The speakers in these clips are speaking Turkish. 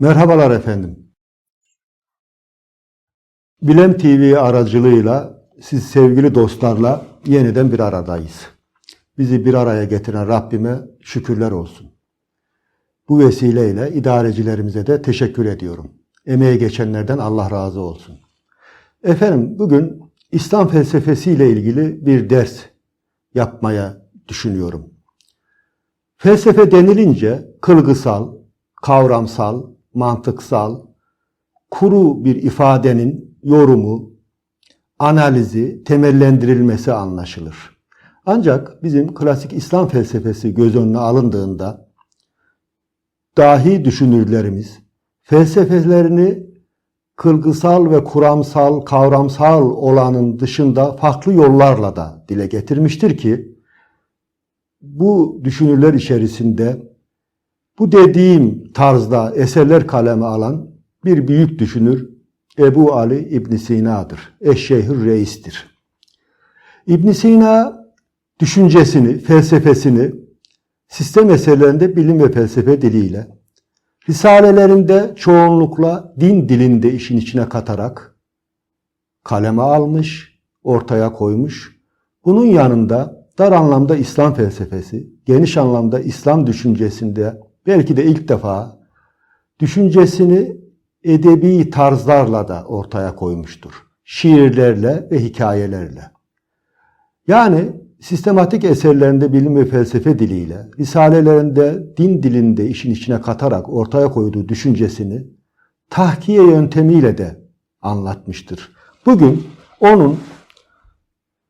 Merhabalar efendim. Bilem TV aracılığıyla siz sevgili dostlarla yeniden bir aradayız. Bizi bir araya getiren Rabbime şükürler olsun. Bu vesileyle idarecilerimize de teşekkür ediyorum. Emeğe geçenlerden Allah razı olsun. Efendim bugün İslam felsefesiyle ilgili bir ders yapmaya düşünüyorum. Felsefe denilince kılgısal, kavramsal, mantıksal, kuru bir ifadenin yorumu, analizi, temellendirilmesi anlaşılır. Ancak bizim klasik İslam felsefesi göz önüne alındığında dahi düşünürlerimiz felsefelerini kılgısal ve kuramsal, kavramsal olanın dışında farklı yollarla da dile getirmiştir ki bu düşünürler içerisinde bu dediğim tarzda eserler kaleme alan bir büyük düşünür Ebu Ali İbn Sina'dır. Eşşehir reistir. İbn Sina düşüncesini, felsefesini sistem eserlerinde bilim ve felsefe diliyle, risalelerinde çoğunlukla din dilinde işin içine katarak kaleme almış, ortaya koymuş. Bunun yanında dar anlamda İslam felsefesi, geniş anlamda İslam düşüncesinde belki de ilk defa düşüncesini edebi tarzlarla da ortaya koymuştur. Şiirlerle ve hikayelerle. Yani sistematik eserlerinde bilim ve felsefe diliyle, risalelerinde din dilinde işin içine katarak ortaya koyduğu düşüncesini tahkiye yöntemiyle de anlatmıştır. Bugün onun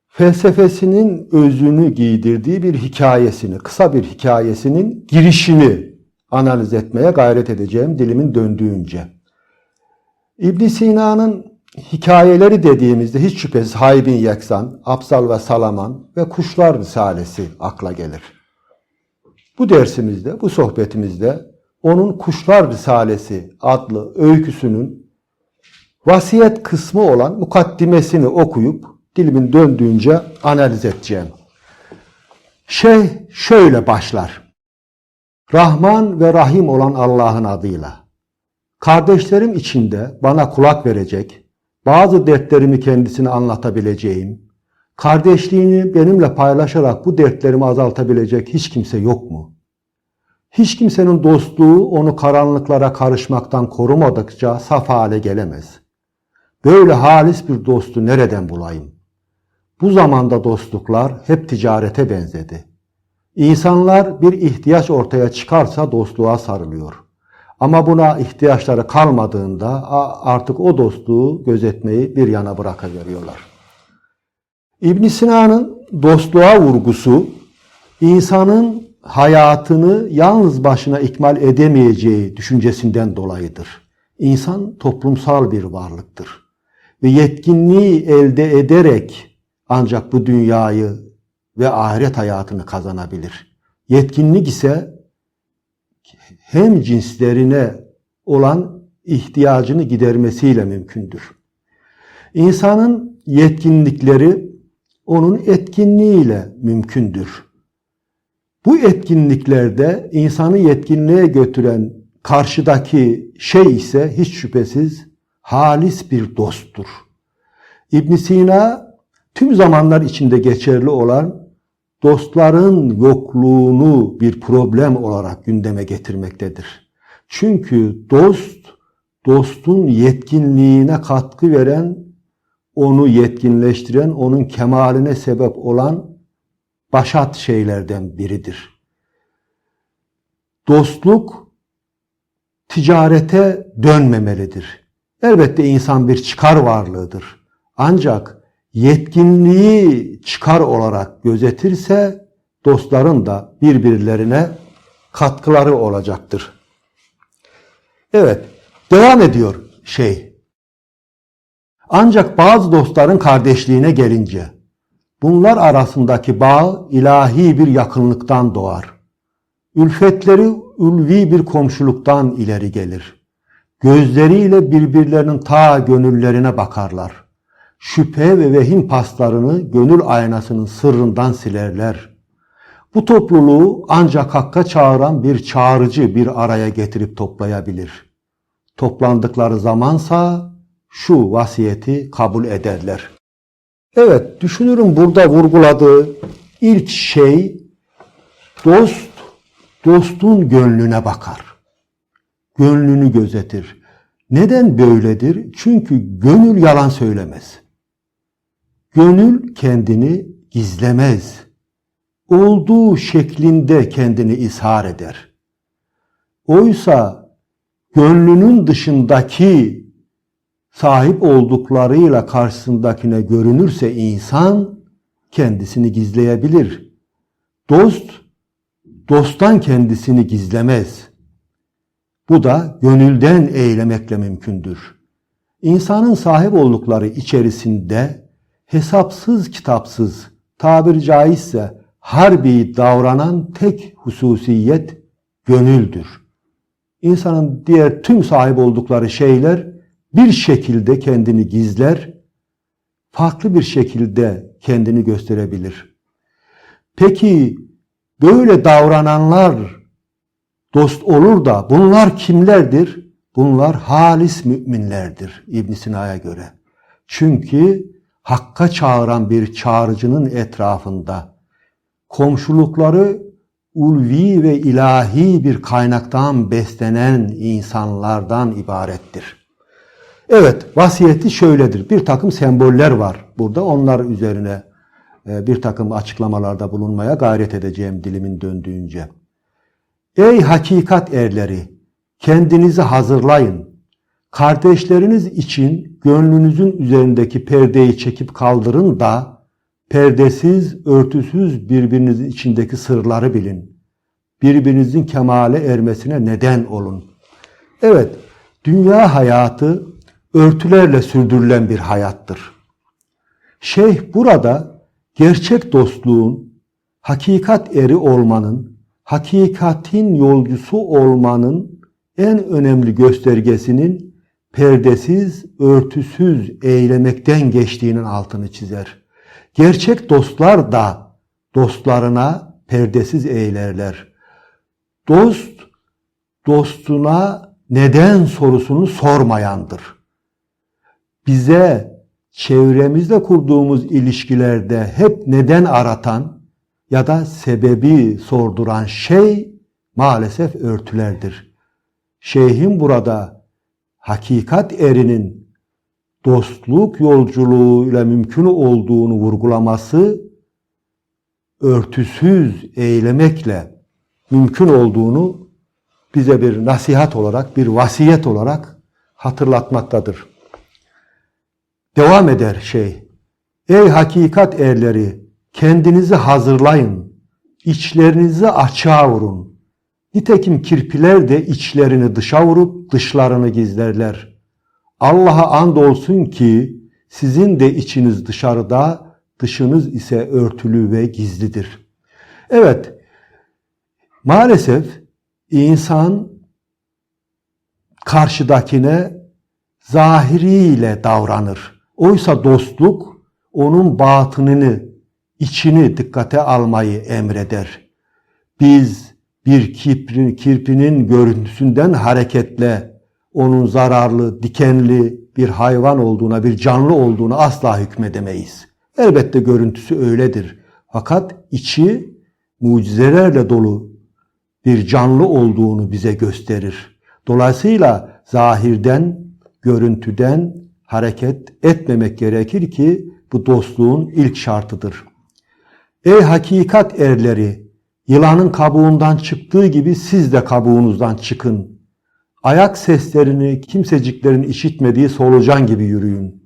felsefesinin özünü giydirdiği bir hikayesini, kısa bir hikayesinin girişini analiz etmeye gayret edeceğim dilimin döndüğünce. İbn Sina'nın hikayeleri dediğimizde hiç şüphesiz Haybin Yeksan, Absal ve Salaman ve Kuşlar Risalesi akla gelir. Bu dersimizde, bu sohbetimizde onun Kuşlar Risalesi adlı öyküsünün vasiyet kısmı olan mukaddimesini okuyup dilimin döndüğünce analiz edeceğim. Şey şöyle başlar. Rahman ve Rahim olan Allah'ın adıyla. Kardeşlerim içinde bana kulak verecek, bazı dertlerimi kendisine anlatabileceğim, kardeşliğini benimle paylaşarak bu dertlerimi azaltabilecek hiç kimse yok mu? Hiç kimsenin dostluğu onu karanlıklara karışmaktan korumadıkça saf hale gelemez. Böyle halis bir dostu nereden bulayım? Bu zamanda dostluklar hep ticarete benzedi. İnsanlar bir ihtiyaç ortaya çıkarsa dostluğa sarılıyor. Ama buna ihtiyaçları kalmadığında artık o dostluğu gözetmeyi bir yana bırakıveriyorlar. İbn Sina'nın dostluğa vurgusu insanın hayatını yalnız başına ikmal edemeyeceği düşüncesinden dolayıdır. İnsan toplumsal bir varlıktır ve yetkinliği elde ederek ancak bu dünyayı ve ahiret hayatını kazanabilir. Yetkinlik ise hem cinslerine olan ihtiyacını gidermesiyle mümkündür. İnsanın yetkinlikleri onun etkinliğiyle mümkündür. Bu etkinliklerde insanı yetkinliğe götüren karşıdaki şey ise hiç şüphesiz halis bir dosttur. İbn Sina tüm zamanlar içinde geçerli olan dostların yokluğunu bir problem olarak gündeme getirmektedir. Çünkü dost, dostun yetkinliğine katkı veren, onu yetkinleştiren, onun kemaline sebep olan başat şeylerden biridir. Dostluk ticarete dönmemelidir. Elbette insan bir çıkar varlığıdır. Ancak yetkinliği çıkar olarak gözetirse dostların da birbirlerine katkıları olacaktır. Evet, devam ediyor şey. Ancak bazı dostların kardeşliğine gelince bunlar arasındaki bağ ilahi bir yakınlıktan doğar. Ülfetleri ulvi bir komşuluktan ileri gelir. Gözleriyle birbirlerinin ta gönüllerine bakarlar şüphe ve vehim paslarını gönül aynasının sırrından silerler. Bu topluluğu ancak hakka çağıran bir çağrıcı bir araya getirip toplayabilir. toplandıkları zamansa şu vasiyeti kabul ederler. Evet, düşünürüm burada vurguladığı ilk şey dost, dostun gönlüne bakar. Gönlünü gözetir. Neden böyledir? Çünkü gönül yalan söylemez. Gönül kendini gizlemez. Olduğu şeklinde kendini izhar eder. Oysa gönlünün dışındaki sahip olduklarıyla karşısındakine görünürse insan kendisini gizleyebilir. Dost, dosttan kendisini gizlemez. Bu da gönülden eylemekle mümkündür. İnsanın sahip oldukları içerisinde hesapsız kitapsız, tabiri caizse harbi davranan tek hususiyet gönüldür. İnsanın diğer tüm sahip oldukları şeyler bir şekilde kendini gizler, farklı bir şekilde kendini gösterebilir. Peki böyle davrananlar dost olur da bunlar kimlerdir? Bunlar halis müminlerdir İbn Sina'ya göre. Çünkü hakka çağıran bir çağrıcının etrafında komşulukları ulvi ve ilahi bir kaynaktan beslenen insanlardan ibarettir. Evet, vasiyeti şöyledir. Bir takım semboller var burada. Onlar üzerine e, bir takım açıklamalarda bulunmaya gayret edeceğim dilimin döndüğünce. Ey hakikat erleri! Kendinizi hazırlayın. Kardeşleriniz için gönlünüzün üzerindeki perdeyi çekip kaldırın da perdesiz, örtüsüz birbirinizin içindeki sırları bilin. Birbirinizin kemale ermesine neden olun. Evet, dünya hayatı örtülerle sürdürülen bir hayattır. Şeyh burada gerçek dostluğun, hakikat eri olmanın, hakikatin yolcusu olmanın en önemli göstergesinin perdesiz, örtüsüz eylemekten geçtiğinin altını çizer. Gerçek dostlar da dostlarına perdesiz eylerler. Dost, dostuna neden sorusunu sormayandır. Bize çevremizde kurduğumuz ilişkilerde hep neden aratan ya da sebebi sorduran şey maalesef örtülerdir. Şeyhin burada hakikat erinin dostluk yolculuğuyla mümkün olduğunu vurgulaması örtüsüz eylemekle mümkün olduğunu bize bir nasihat olarak, bir vasiyet olarak hatırlatmaktadır. Devam eder şey. Ey hakikat erleri kendinizi hazırlayın. İçlerinizi açığa vurun. Nitekim kirpiler de içlerini dışa vurup dışlarını gizlerler. Allah'a and olsun ki sizin de içiniz dışarıda, dışınız ise örtülü ve gizlidir. Evet, maalesef insan karşıdakine zahiriyle davranır. Oysa dostluk onun batınını, içini dikkate almayı emreder. Biz bir kirpinin, kirpinin görüntüsünden hareketle onun zararlı, dikenli bir hayvan olduğuna, bir canlı olduğuna asla hükmedemeyiz. Elbette görüntüsü öyledir. Fakat içi mucizelerle dolu bir canlı olduğunu bize gösterir. Dolayısıyla zahirden, görüntüden hareket etmemek gerekir ki bu dostluğun ilk şartıdır. Ey hakikat erleri, yılanın kabuğundan çıktığı gibi siz de kabuğunuzdan çıkın. Ayak seslerini kimseciklerin işitmediği solucan gibi yürüyün.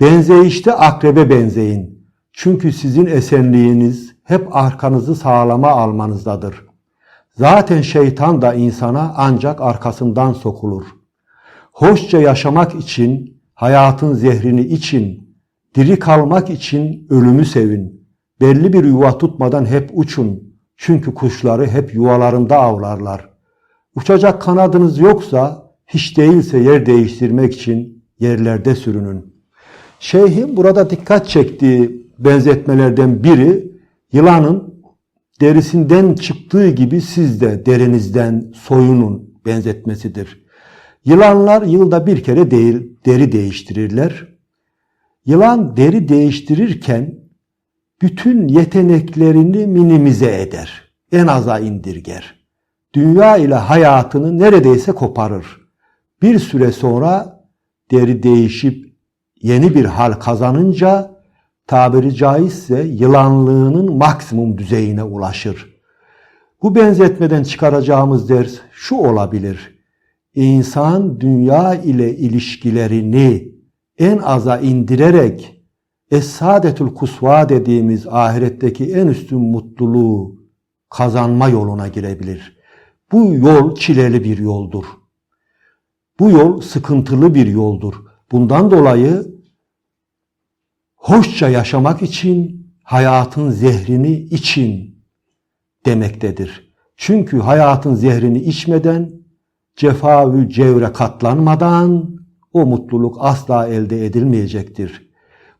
Benzeyişte akrebe benzeyin. Çünkü sizin esenliğiniz hep arkanızı sağlama almanızdadır. Zaten şeytan da insana ancak arkasından sokulur. Hoşça yaşamak için, hayatın zehrini için, diri kalmak için ölümü sevin. Belli bir yuva tutmadan hep uçun. Çünkü kuşları hep yuvalarında avlarlar. Uçacak kanadınız yoksa hiç değilse yer değiştirmek için yerlerde sürünün. Şeyhin burada dikkat çektiği benzetmelerden biri yılanın derisinden çıktığı gibi siz de derinizden soyunun benzetmesidir. Yılanlar yılda bir kere değil, deri değiştirirler. Yılan deri değiştirirken bütün yeteneklerini minimize eder. En aza indirger. Dünya ile hayatını neredeyse koparır. Bir süre sonra deri değişip yeni bir hal kazanınca tabiri caizse yılanlığının maksimum düzeyine ulaşır. Bu benzetmeden çıkaracağımız ders şu olabilir. İnsan dünya ile ilişkilerini en aza indirerek Es-Saadetül Kusva dediğimiz ahiretteki en üstün mutluluğu kazanma yoluna girebilir. Bu yol çileli bir yoldur. Bu yol sıkıntılı bir yoldur. Bundan dolayı hoşça yaşamak için hayatın zehrini için demektedir. Çünkü hayatın zehrini içmeden, cefa ve cevre katlanmadan o mutluluk asla elde edilmeyecektir.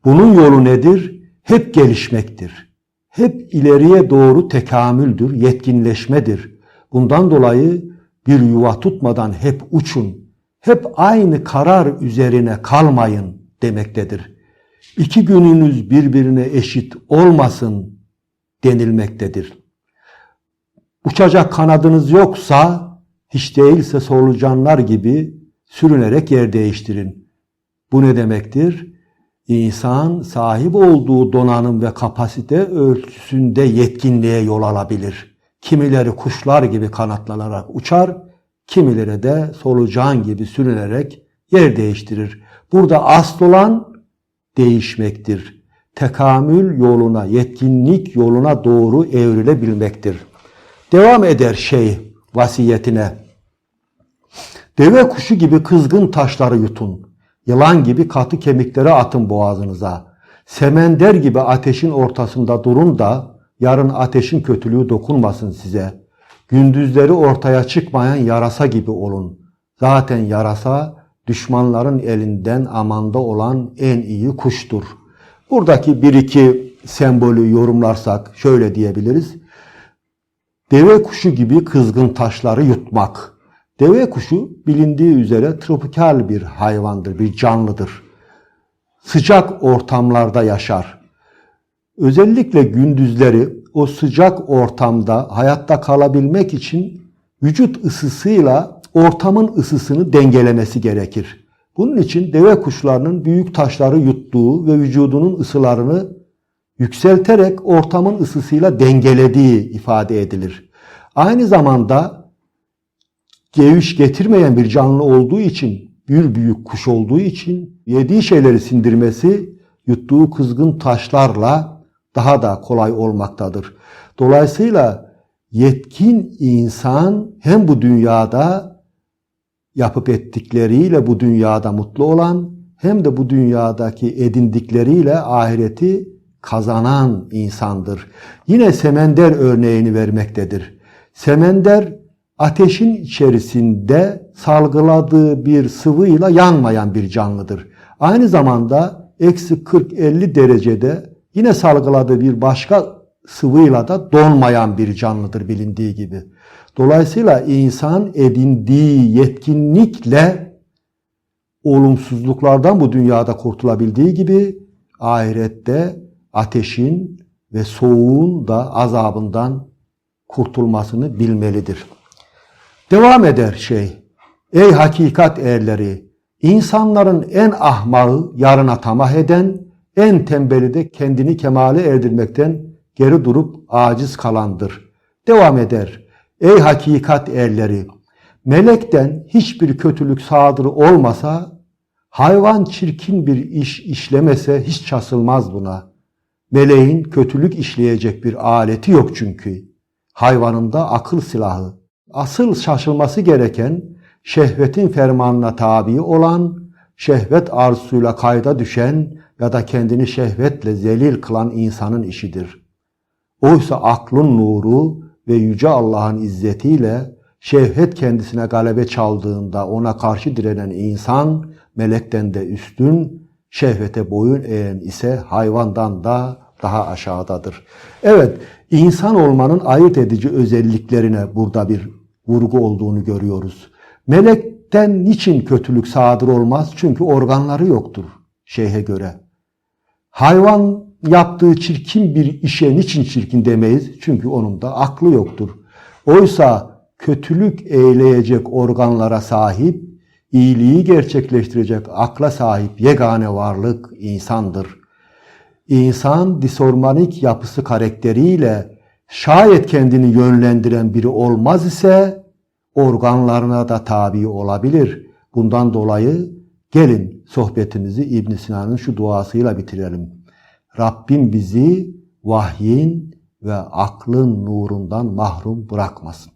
Bunun yolu nedir? Hep gelişmektir. Hep ileriye doğru tekamüldür, yetkinleşmedir. Bundan dolayı bir yuva tutmadan hep uçun. Hep aynı karar üzerine kalmayın demektedir. İki gününüz birbirine eşit olmasın denilmektedir. Uçacak kanadınız yoksa hiç değilse solucanlar gibi sürünerek yer değiştirin. Bu ne demektir? İnsan sahip olduğu donanım ve kapasite ölçüsünde yetkinliğe yol alabilir. Kimileri kuşlar gibi kanatlanarak uçar, kimileri de solucan gibi sürünerek yer değiştirir. Burada asıl olan değişmektir. Tekamül yoluna, yetkinlik yoluna doğru evrilebilmektir. Devam eder şey vasiyetine. Deve kuşu gibi kızgın taşları yutun. Yılan gibi katı kemikleri atın boğazınıza. Semender gibi ateşin ortasında durun da yarın ateşin kötülüğü dokunmasın size. Gündüzleri ortaya çıkmayan yarasa gibi olun. Zaten yarasa düşmanların elinden amanda olan en iyi kuştur. Buradaki bir iki sembolü yorumlarsak şöyle diyebiliriz. Deve kuşu gibi kızgın taşları yutmak. Deve kuşu bilindiği üzere tropikal bir hayvandır, bir canlıdır. Sıcak ortamlarda yaşar. Özellikle gündüzleri o sıcak ortamda hayatta kalabilmek için vücut ısısıyla ortamın ısısını dengelemesi gerekir. Bunun için deve kuşlarının büyük taşları yuttuğu ve vücudunun ısılarını yükselterek ortamın ısısıyla dengelediği ifade edilir. Aynı zamanda geviş getirmeyen bir canlı olduğu için, bir büyük kuş olduğu için yediği şeyleri sindirmesi yuttuğu kızgın taşlarla daha da kolay olmaktadır. Dolayısıyla yetkin insan hem bu dünyada yapıp ettikleriyle bu dünyada mutlu olan hem de bu dünyadaki edindikleriyle ahireti kazanan insandır. Yine semender örneğini vermektedir. Semender ateşin içerisinde salgıladığı bir sıvıyla yanmayan bir canlıdır. Aynı zamanda eksi 40-50 derecede yine salgıladığı bir başka sıvıyla da donmayan bir canlıdır bilindiği gibi. Dolayısıyla insan edindiği yetkinlikle olumsuzluklardan bu dünyada kurtulabildiği gibi ahirette ateşin ve soğuğun da azabından kurtulmasını bilmelidir. Devam eder şey. Ey hakikat erleri, insanların en ahmağı yarına tamah eden, en tembeli de kendini kemale erdirmekten geri durup aciz kalandır. Devam eder. Ey hakikat erleri, melekten hiçbir kötülük sadırı olmasa, hayvan çirkin bir iş işlemese hiç çasılmaz buna. Meleğin kötülük işleyecek bir aleti yok çünkü. Hayvanında akıl silahı. Asıl şaşılması gereken şehvetin fermanına tabi olan, şehvet arzusuyla kayda düşen ya da kendini şehvetle zelil kılan insanın işidir. Oysa aklın nuru ve yüce Allah'ın izzetiyle şehvet kendisine galebe çaldığında ona karşı direnen insan melekten de üstün, şehvete boyun eğen ise hayvandan da daha aşağıdadır. Evet, insan olmanın ayırt edici özelliklerine burada bir vurgu olduğunu görüyoruz. Melek Şeyhten niçin kötülük sadır olmaz? Çünkü organları yoktur şeyhe göre. Hayvan yaptığı çirkin bir işe niçin çirkin demeyiz? Çünkü onun da aklı yoktur. Oysa kötülük eyleyecek organlara sahip, iyiliği gerçekleştirecek akla sahip yegane varlık insandır. İnsan disormanik yapısı karakteriyle şayet kendini yönlendiren biri olmaz ise organlarına da tabi olabilir. Bundan dolayı gelin sohbetimizi İbn Sina'nın şu duasıyla bitirelim. Rabbim bizi vahyin ve aklın nurundan mahrum bırakmasın.